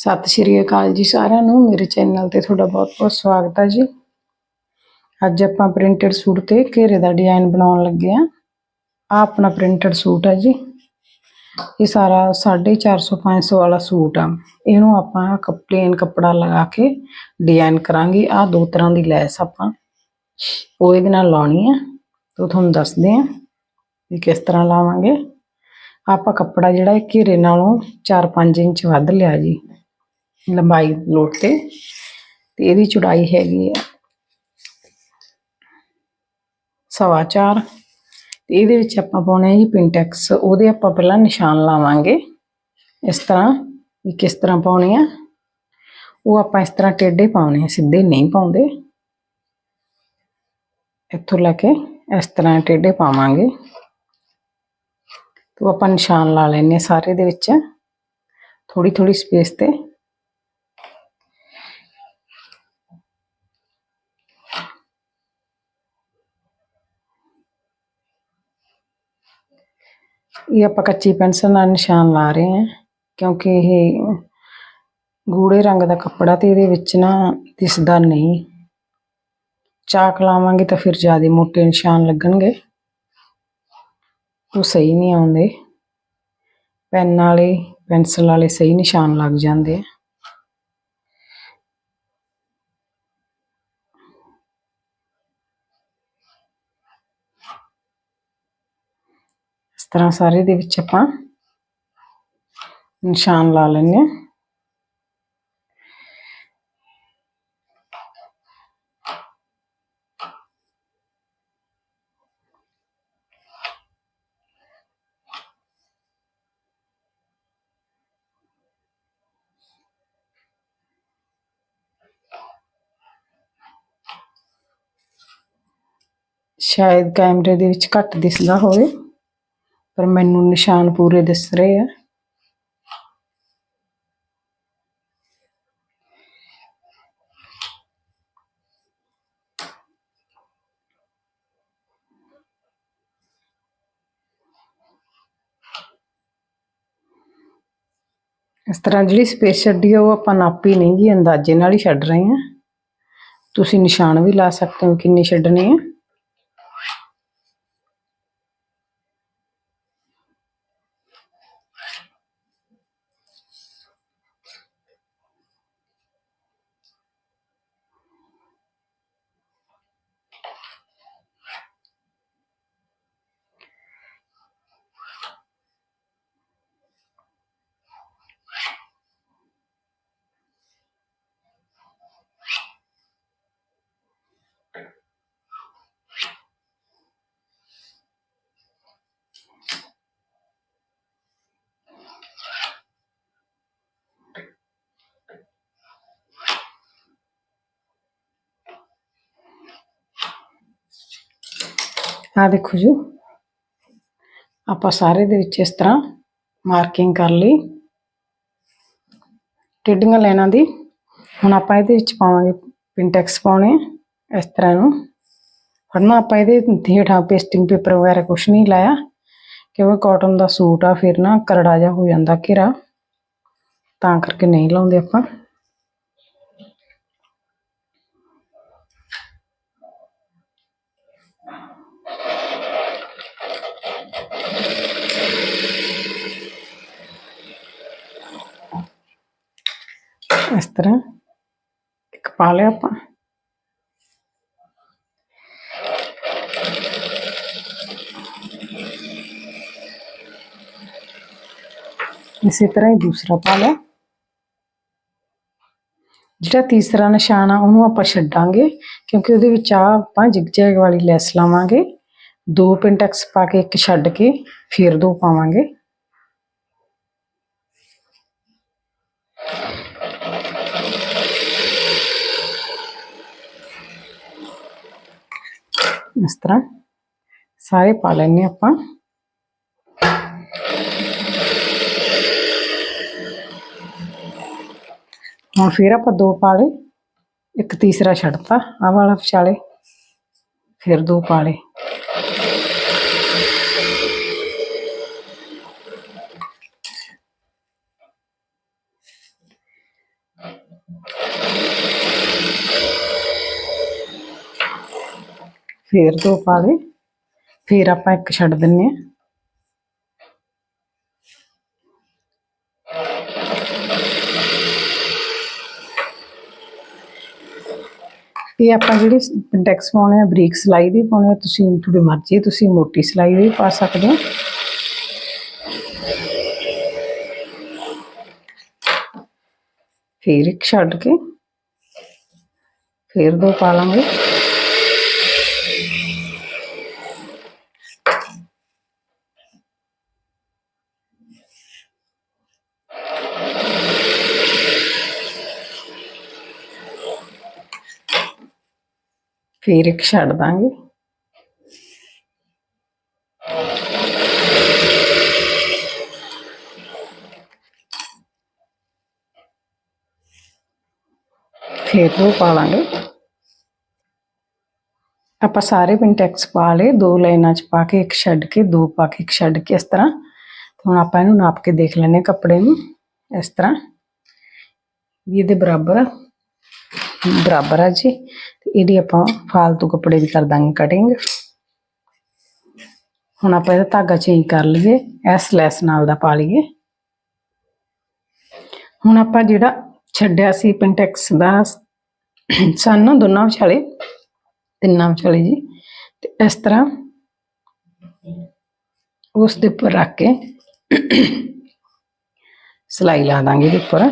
ਸਤਿ ਸ਼੍ਰੀ ਅਕਾਲ ਜੀ ਸਾਰਿਆਂ ਨੂੰ। ਮੇਰੇ ਚੈਨਲ ਤੇ ਤੁਹਾਡਾ ਬਹੁਤ-ਬਹੁਤ ਸਵਾਗਤ ਹੈ ਜੀ। ਅੱਜ ਆਪਾਂ ਪ੍ਰਿੰਟਡ ਸੂਟ ਤੇ ਘੇਰੇ ਦਾ ਡਿਜ਼ਾਈਨ ਬਣਾਉਣ ਲੱਗੇ ਆ। ਆ ਆਪਣਾ ਪ੍ਰਿੰਟਡ ਸੂਟ ਹੈ ਜੀ। ਇਹ ਸਾਰਾ 450 500 ਵਾਲਾ ਸੂਟ ਆ। ਇਹਨੂੰ ਆਪਾਂ ਪਲੇਨ ਕੱਪੜਾ ਲਗਾ ਕੇ ਡਿਜ਼ਾਈਨ ਕਰਾਂਗੇ। ਆ ਦੋ ਤਰ੍ਹਾਂ ਦੀ ਲੈਸ ਆਪਾਂ ਉਹ ਇਹਦੇ ਨਾਲ ਲਾਉਣੀ ਆ। ਉਹ ਤੁਹਾਨੂੰ ਦੱਸਦੇ ਆ ਵੀ ਕਿਸ ਤਰ੍ਹਾਂ ਲਾਵਾਂਗੇ। ਆਪਾਂ ਕੱਪੜਾ ਜਿਹੜਾ ਘੇਰੇ ਨਾਲੋਂ 4-5 ਇੰਚ ਵੱਧ ਲਿਆ ਜੀ। ਲੰਬਾਈ ਲੋਟ ਤੇ ਤੇ ਇਹਦੀ ਚੌੜਾਈ ਹੈਗੀ ਆ ਸਵਾ ਚਾਰ। ਤੇ ਇਹਦੇ ਵਿੱਚ ਆਪਾਂ ਪਾਉਣੇ ਆ ਜੀ ਪਿੰਟੈਕਸ ਉਹਦੇ ਆਪਾਂ ਪਹਿਲਾਂ ਨਿਸ਼ਾਨ ਲਾਵਾਂਗੇ। ਇਸ ਤਰ੍ਹਾਂ ਵੀ ਕਿਸ ਤਰ੍ਹਾਂ ਪਾਉਣੇ ਆ। ਉਹ ਆਪਾਂ ਇਸ ਤਰ੍ਹਾਂ ਟੇਢੇ ਪਾਉਣੇ ਆ, ਸਿੱਧੇ ਨਹੀਂ ਪਾਉਂਦੇ। ਇੱਥੋਂ ਲੈ ਕੇ ਇਸ ਤਰ੍ਹਾਂ ਟੇਢੇ ਪਾਵਾਂਗੇ। ਤੋਂ ਆਪਾਂ ਨਿਸ਼ਾਨ ਲਾ ਲੈਣੇ ਆ ਸਾਰੇ ਦੇ ਵਿੱਚ। ਥੋੜੀ ਥੋੜੀ ਸਪੇਸ ਤੇ ਇਹ ਆਪਾਂ ਕੱਚੀ ਪੈਨਸਲ ਨਾਲ ਨਿਸ਼ਾਨ ਲਾ ਰਹੇ ਹਾਂ, ਕਿਉਂਕਿ ਇਹ ਗੂੜੇ ਰੰਗ ਦਾ ਕੱਪੜਾ ਤੇ ਇਹਦੇ ਵਿੱਚ ਨਾ ਦਿਸਦਾ ਨਹੀਂ। ਚਾਕ ਲਾਵਾਂਗੇ ਤਾਂ ਫਿਰ ਜ਼ਿਆਦਾ ਮੋਟੇ ਨਿਸ਼ਾਨ ਲੱਗਣਗੇ। ਉਹ ਸਹੀ ਨਹੀਂ ਆਉਂਦੇ। ਪੈਨ ਵਾਲੇ, ਪੈਨਸਲ ਵਾਲੇ ਸਹੀ ਨਿਸ਼ਾਨ ਲੱਗ ਜਾਂਦੇ ਆ ਇਸ ਤਰ੍ਹਾਂ ਸਾਰੇ ਦੇ ਵਿੱਚ ਆਪਾਂ ਨਿਸ਼ਾਨ ਲਾ ਲੈਣੇ ਆ ਸ਼ਾਇਦ ਕੈਮਰੇ ਦੇ ਵਿੱਚ ਘੱਟ ਦਿਸਦਾ ਹੋਵੇ। ਪਰ ਮੈਨੂੰ ਨਿਸ਼ਾਨ ਪੂਰੇ ਦਿਸ ਰਹੇ ਆ। ਇਸ ਤਰ੍ਹਾਂ ਜਿਹੜੀ ਸਪੇਸ ਛੱਡੀ ਆ, ਉਹ ਆਪਾਂ ਨਾਪੀ ਨਹੀਂ ਜੀ ਅੰਦਾਜ਼ੇ ਨਾਲ ਹੀ ਛੱਡ ਰਹੇ ਹਾਂ ਤੁਸੀਂ ਨਿਸ਼ਾਨ ਵੀ ਲਾ ਸਕਦੇ ਹੋ, ਕਿੰਨੀ ਛੱਡਣੀ ਹੈ ਆ ਦੇਖੋ ਜੀ। ਆਪਾਂ ਸਾਰੇ ਦੇ ਵਿੱਚ ਇਸ ਤਰ੍ਹਾਂ ਮਾਰਕਿੰਗ ਕਰ ਲਈ। ਟੇਡੀਆਂ ਲਾਈਨਾਂ ਦੀ। ਹੁਣ ਆਪਾਂ ਇਹਦੇ ਵਿੱਚ ਪਾਵਾਂਗੇ ਪਿੰਟੈਕਸ ਪਾਉਣੇ ਇਸ ਤਰ੍ਹਾਂ ਨੂੰ ਫੜਨਾ ਆਪਾਂ ਇਹਦੇ ਹੇਠਾਂ ਪੇਸਟਿੰਗ ਪੇਪਰ ਵਗੈਰਾ ਕੁਝ ਨਹੀਂ ਲਾਇਆ, ਕਿਉਂਕਿ ਕਾਟਨ ਦਾ ਸੂਟ ਆ, ਫਿਰ ਨਾ ਕਰੜਾ ਜਿਹਾ ਹੋ ਜਾਂਦਾ ਘੇਰਾ। ਤਾਂ ਕਰਕੇ ਨਹੀਂ ਲਾਉਂਦੇ ਆਪਾਂ। ਇਸ ਤਰ੍ਹਾਂ ਇੱਕ ਪਾ ਲਿਆ ਆਪਾਂ ਇਸੇ ਤਰ੍ਹਾਂ ਹੀ ਦੂਸਰਾ ਪਾ ਲਿਆ ਜਿਹੜਾ ਤੀਸਰਾ ਨਿਸ਼ਾਨ ਆ ਉਹਨੂੰ ਆਪਾਂ ਛੱਡਾਂਗੇ ਕਿਉਂਕਿ ਉਹਦੇ ਵਿੱਚ ਆ ਆਪਾਂ ਜਿਗਜੈਗ ਵਾਲੀ ਲੈਸ ਲਾਵਾਂਗੇ ਦੋ ਪਿੰਟੈਕਸ ਪਾ ਕੇ ਇੱਕ ਛੱਡ ਕੇ ਫਿਰ ਦੋ ਪਾਵਾਂਗੇ ਇਸ ਤਰ੍ਹਾਂ ਸਾਰੇ ਪਾ ਲੈਣੇ ਆਪਾਂ। ਹੁਣ ਫਿਰ ਆਪਾਂ ਦੋ ਪਾ ਲਏ ਇੱਕ ਤੀਸਰਾ ਛੱਡਤਾ ਆ ਵਾਲਾ ਵਿਚਾਲੇ ਫਿਰ ਦੋ ਪਾ ਲਏ ਫੇਰ ਦੋ ਪਾ ਲਏ ਫੇਰ ਆਪਾਂ ਇੱਕ ਛੱਡ ਦਿੰਨੇ ਆ। ਇਹ ਆਪਾਂ ਜਿਹੜੀ ਸਿੰਟੈਕਸ ਪਾਉਣੇ ਆ ਬਰੀਕ ਸਲਾਈ ਦੀ ਪਾਉਣੇ ਆ ਤੁਸੀਂ ਤੁਹਾਡੀ ਮਰਜ਼ੀ ਹੈ, ਤੁਸੀਂ ਮੋਟੀ ਸਲਾਈ ਵੀ ਪਾ ਸਕਦੇ ਹੋ। ਫਿਰ ਇੱਕ ਛੱਡ ਕੇ ਫਿਰ ਦੋ ਪਾ ਲਾਂਗੇ। ਫਿਰ ਇੱਕ ਛੱਡ ਦਾਂਗੇ ਫਿਰ ਦੋ ਪਾ ਲਾਂਗੇ ਆਪਾਂ ਸਾਰੇ ਪਿੰਟੈਕਸ ਪਾ ਲਏ ਦੋ ਲਾਈਨਾਂ ਚ ਪਾ ਕੇ ਇੱਕ ਛੱਡ ਕੇ ਦੋ ਪਾ ਕੇ ਇੱਕ ਛੱਡ ਕੇ ਇਸ ਤਰ੍ਹਾਂ ਤੇ ਹੁਣ ਆਪਾਂ ਇਹਨੂੰ ਨਾਪ ਕੇ ਦੇਖ ਲੈਨੇ ਕੱਪੜੇ ਨੂੰ ਇਸ ਤਰ੍ਹਾਂ ਵੀ ਇਹਦੇ ਬਰਾਬਰ ਆ। ਬਰਾਬਰ ਆ ਜੀ। ਤੇ ਇਹਦੀ ਆਪਾਂ ਫਾਲਤੂ ਕੱਪੜੇ ਦੀ ਕਰ ਦਾਂਗੇ ਕਟਿੰਗ ਹੁਣ ਆਪਾਂ ਇਹਦਾ ਧਾਗਾ ਚੇਂਜ ਕਰ ਲਈਏ, ਇਸ ਲੈਸ ਨਾਲ ਦਾ ਪਾ ਲਈਏ। ਹੁਣ ਆਪਾਂ ਜਿਹੜਾ ਛੱਡਿਆ ਸੀ ਪਿੰਟੈਕਸ ਦਾ, ਸਨ ਦੋਨਾਂ ਵਿਚਾਲੇ ਤਿੰਨਾਂ ਵਿਚਾਲੇ ਜੀ। ਤੇ ਇਸ ਤਰ੍ਹਾਂ ਉਸ ਦੇ ਉੱਪਰ ਰੱਖ ਕੇ ਸਲਾਈ ਲਾ ਦਾਂਗੇ ਇਹਦੇ ਉੱਪਰ।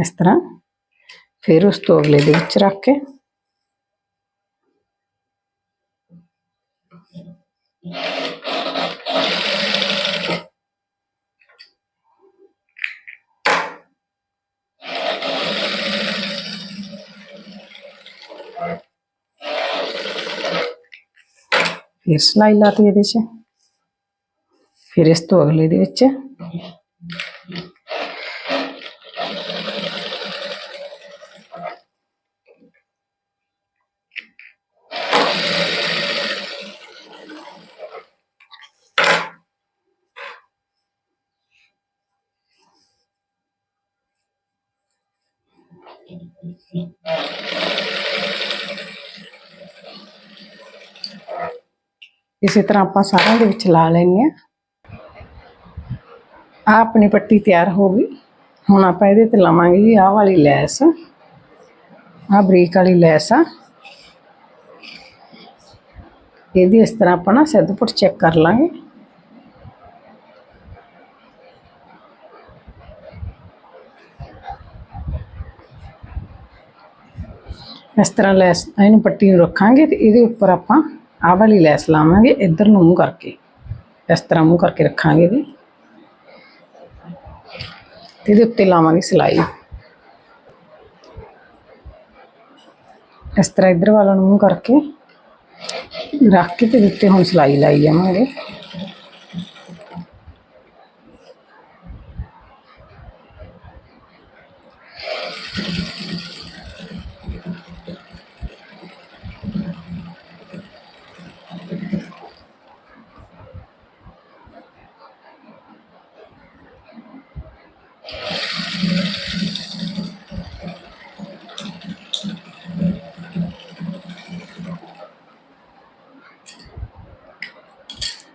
ਇਸ ਤਰ੍ਹਾਂ। ਫਿਰ ਉਸ ਤੋਂ ਅਗਲੇ ਦੇ ਵਿੱਚ ਰੱਖ ਕੇ। ਫਿਰ ਸਲਾਈ ਲਾਤੀ ਇਹਦੇ 'ਚ। ਫਿਰ ਇਸ ਤੋਂ ਅਗਲੇ ਦੇ ਵਿੱਚ ਇਸੇ ਤਰ੍ਹਾਂ ਆਪਾਂ ਸਾਰਿਆਂ ਦੇ ਵਿੱਚ ਲਾ ਲੈਂਦੇ ਆ ਆ ਆਪਣੀ ਪੱਟੀ ਤਿਆਰ ਹੋ ਗਈ। ਹੁਣ ਆਪਾਂ ਇਹਦੇ ਤੇ ਲਾਵਾਂਗੇ ਜੀ ਆਹ ਵਾਲੀ ਲੈਸ। ਆਹ ਬਰੀਕ ਵਾਲੀ ਲੈਸ ਆ। ਇਹਦੀ ਇਸ ਤਰ੍ਹਾਂ ਆਪਾਂ ਨਾ ਸਿੱਧਪੁਰ ਚੈੱਕ ਕਰ ਲਾਂਗੇ। ਇਸ ਤਰ੍ਹਾਂ ਲੈਸ, ਇਹਨੂੰ ਪੱਟੀ ਨੂੰ ਰੱਖਾਂਗੇ ਤੇ ਇਹਦੇ ਉੱਪਰ ਆਪਾਂ ਆਹ ਵਾਲੀ ਲੈਸ ਲਾਵਾਂਗੇ, ਇੱਧਰ ਨੂੰ ਮੂੰਹ ਕਰਕੇ। ਇਸ ਤਰ੍ਹਾਂ ਮੂੰਹ ਕਰਕੇ ਰੱਖਾਂਗੇ ਇਹਦੇ। ਤੇ ਇਹਦੇ ਉੱਤੇ ਲਾਵਾਂਗੇ ਸਿਲਾਈ। ਇਸ ਤਰ੍ਹਾਂ ਇੱਧਰ ਵਾਲਾ ਨੂੰ ਮੂੰਹ ਕਰਕੇ ਰੱਖ ਕੇ ਤੇ ਇਹਦੇ ਉੱਤੇ ਹੁਣ ਸਿਲਾਈ ਲਾਈ ਜਾਵਾਂਗੇ।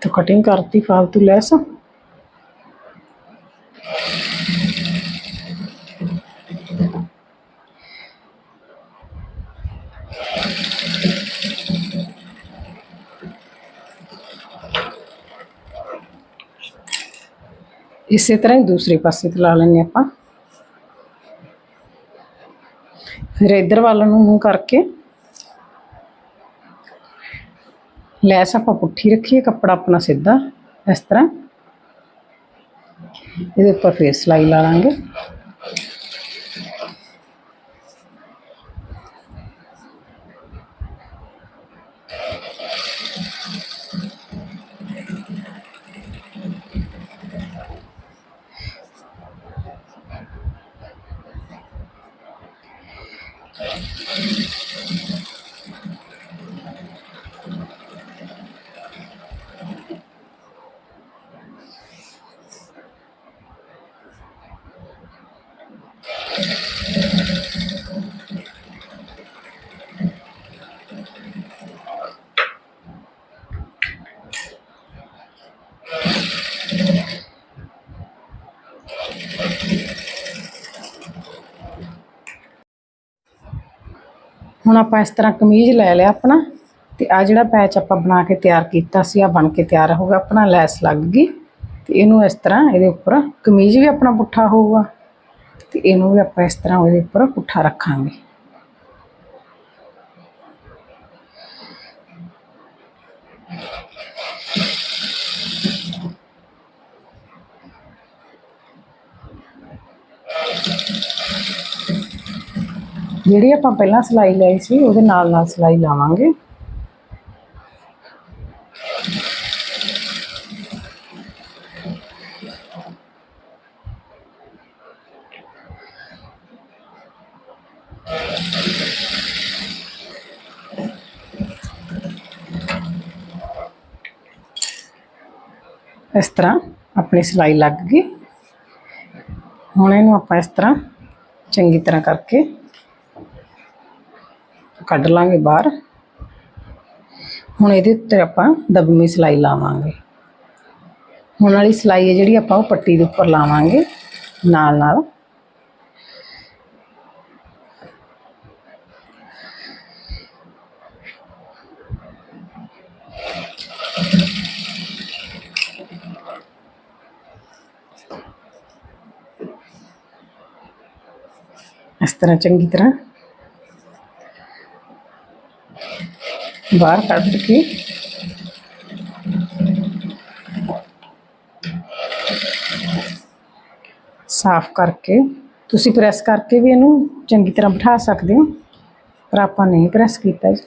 तो कटिंग करती फालतू लेस ਇਸੇ ਤਰ੍ਹਾਂ ਹੀ ਦੂਸਰੇ ਪਾਸੇ ਤੇ ਲਾ ਲੈਣੇ ਆਪਾਂ ਫਿਰ ਇਧਰ ਵੱਲ ਨੂੰ ਮੂੰਹ ਕਰਕੇ ਲੈਸ ਆਪਾਂ ਪੁੱਠੀ ਰੱਖੀਏ, ਕੱਪੜਾ ਆਪਣਾ ਸਿੱਧਾ, ਇਸ ਤਰ੍ਹਾਂ। ਇਹਦੇ ਉੱਪਰ ਫੇਰ ਸਿਲਾਈ ਲਾ ਲਾਂਗੇ। ਹੁਣ ਆਪਾਂ ਇਸ ਤਰ੍ਹਾਂ ਕਮੀਜ਼ ਲੈ ਲਿਆ ਆਪਣਾ ਤੇ ਆ ਜਿਹੜਾ ਪੈਚ ਆਪਾਂ ਬਣਾ ਕੇ ਤਿਆਰ ਕੀਤਾ ਸੀ ਆ ਬਣ ਕੇ ਤਿਆਰ ਹੋ ਗਿਆ, ਆਪਣਾ ਲੈਸ ਲੱਗ ਗਈ ਤੇ ਇਹਨੂੰ ਇਸ ਤਰ੍ਹਾਂ ਇਹਦੇ ਉੱਪਰ ਕਮੀਜ਼ ਵੀ ਆਪਣਾ ਪੁੱਠਾ ਹੋਊਗਾ ਤੇ ਇਹਨੂੰ ਵੀ ਆਪਾਂ ਇਸ ਤਰ੍ਹਾਂ ਉਹਦੇ ਉੱਪਰ ਪੁੱਠਾ ਰੱਖਾਂਗੇ। ਜਿਹੜੀ ਆਪਾਂ ਪਹਿਲਾਂ ਸਿਲਾਈ ਲਈ ਸੀ, ਉਹਦੇ ਨਾਲ ਨਾਲ ਸਿਲਾਈ ਲਾਵਾਂਗੇ। ਇਸ ਤਰ੍ਹਾਂ ਆਪਣੀ ਸਿਲਾਈ ਲੱਗ ਗਈ। ਹੁਣ ਇਹਨੂੰ ਆਪਾਂ ਇਸ ਤਰ੍ਹਾਂ ਚੰਗੀ ਤਰ੍ਹਾਂ ਕਰਕੇ ਕੱਢ ਲਾਂਗੇ ਬਾਹਰ। ਹੁਣ ਇਹਦੇ ਉੱਤੇ ਆਪਾਂ ਦਬਵੀਂ ਸਿਲਾਈ ਲਾਵਾਂਗੇ। ਹੁਣ ਵਾਲੀ ਸਿਲਾਈ ਹੈ ਜਿਹੜੀ ਆਪਾਂ ਉਹ ਪੱਟੀ ਦੇ ਉੱਪਰ ਲਾਵਾਂਗੇ, ਨਾਲ ਨਾਲ। ਇਸ ਤਰ੍ਹਾਂ ਚੰਗੀ ਤਰ੍ਹਾਂ ਬਾਹਰ ਕੱਢ ਕੇ ਸਾਫ਼ ਕਰਕੇ ਤੁਸੀਂ ਪ੍ਰੈਸ ਕਰਕੇ ਵੀ ਇਹਨੂੰ ਚੰਗੀ ਤਰ੍ਹਾਂ ਬਿਠਾ ਸਕਦੇ ਹੋ ਪਰ ਆਪਾਂ ਨਹੀਂ ਪ੍ਰੈਸ ਕੀਤਾ ਜੀ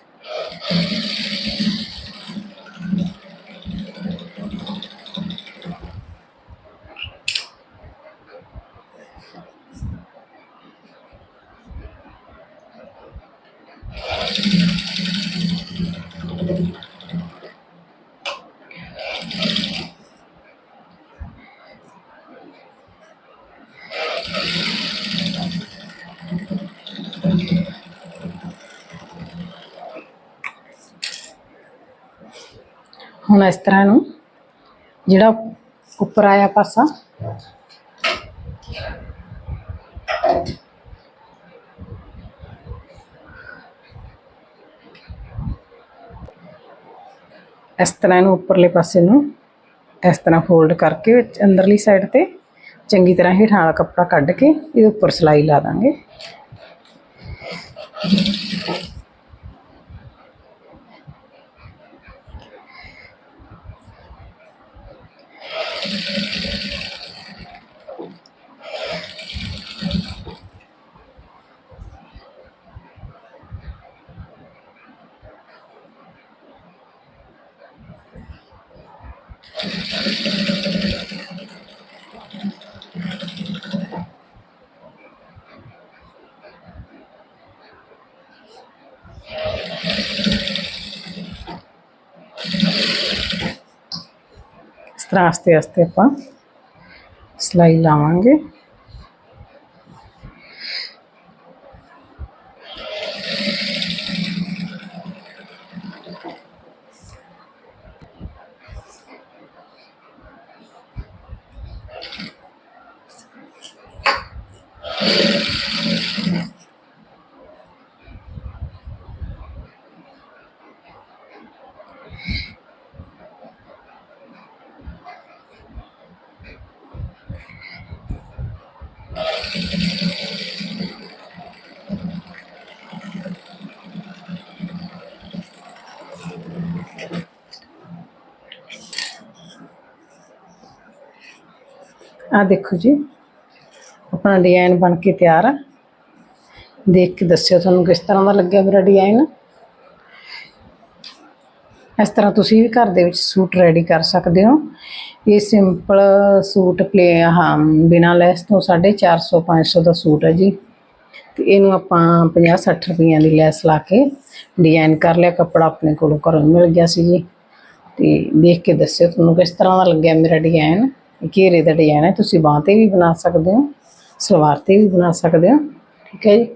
ਹੁਣ ਇਸ ਤਰ੍ਹਾਂ ਨੂੰ ਜਿਹੜਾ ਉੱਪਰ ਆਇਆ ਪਾਸਾ ਇਸ ਤਰ੍ਹਾਂ ਇਹਨੂੰ ਉੱਪਰਲੇ ਪਾਸੇ ਨੂੰ ਇਸ ਤਰ੍ਹਾਂ ਫੋਲਡ ਕਰਕੇ ਵਿੱਚ ਅੰਦਰਲੀ ਸਾਈਡ ਤੇ ਚੰਗੀ ਤਰ੍ਹਾਂ ਹੇਠਾਂ ਵਾਲਾ ਕੱਪੜਾ ਕੱਢ ਕੇ ਇਹਦੇ ਉੱਪਰ ਸਿਲਾਈ ਲਾ ਦਾਂਗੇ। ਇਸ ਤਰ੍ਹਾਂ ਆਸਤੇ ਆਪਾਂ ਸਿਲਾਈ ਲਾਵਾਂਗੇ ਆ ਦੇਖੋ ਜੀ, ਆਪਣਾ ਡਿਜ਼ਾਈਨ ਬਣ ਕੇ ਤਿਆਰ ਆ। ਦੇਖ ਕੇ ਦੱਸਿਓ ਤੁਹਾਨੂੰ ਕਿਸ ਤਰ੍ਹਾਂ ਦਾ ਲੱਗਿਆ ਮੇਰਾ ਡਿਜ਼ਾਈਨ ਇਸ ਤਰ੍ਹਾਂ ਤੁਸੀਂ ਵੀ ਘਰ ਦੇ ਵਿੱਚ ਸੂਟ ਰੈਡੀ ਕਰ ਸਕਦੇ ਹੋ। ਇਹ ਸਿੰਪਲ ਸੂਟ ਪਲੇ ਹਾਂ ਬਿਨਾਂ ਲੈਸ ਤੋਂ 450 500 ਦਾ ਸੂਟ ਹੈ ਜੀ। ਤੇ ਇਹਨੂੰ ਆਪਾਂ 50 60 ਰੁਪਈਆਂ ਦੀ ਲੈਸ ਲਾ ਕੇ ਡਿਜ਼ਾਈਨ ਕਰ ਲਿਆ, ਕੱਪੜਾ ਆਪਣੇ ਕੋਲੋਂ ਘਰੋਂ ਮਿਲ ਗਿਆ ਸੀ ਜੀ। ਤੇ ਦੇਖ ਕੇ ਦੱਸਿਓ ਤੁਹਾਨੂੰ ਕਿਸ ਤਰ੍ਹਾਂ ਦਾ ਲੱਗਿਆ ਮੇਰਾ ਡਿਜ਼ਾਈਨ ਘੇਰੇ ਦਾ ਡਿਜ਼ਾਈਨ ਹੈ, ਤੁਸੀਂ ਬਾਂਹ ਤੇ ਵੀ ਬਣਾ ਸਕਦੇ ਹੋ, ਸਲਵਾਰ ਤੇ ਵੀ ਬਣਾ ਸਕਦੇ ਹੋ, ਠੀਕ ਹੈ ਜੀ?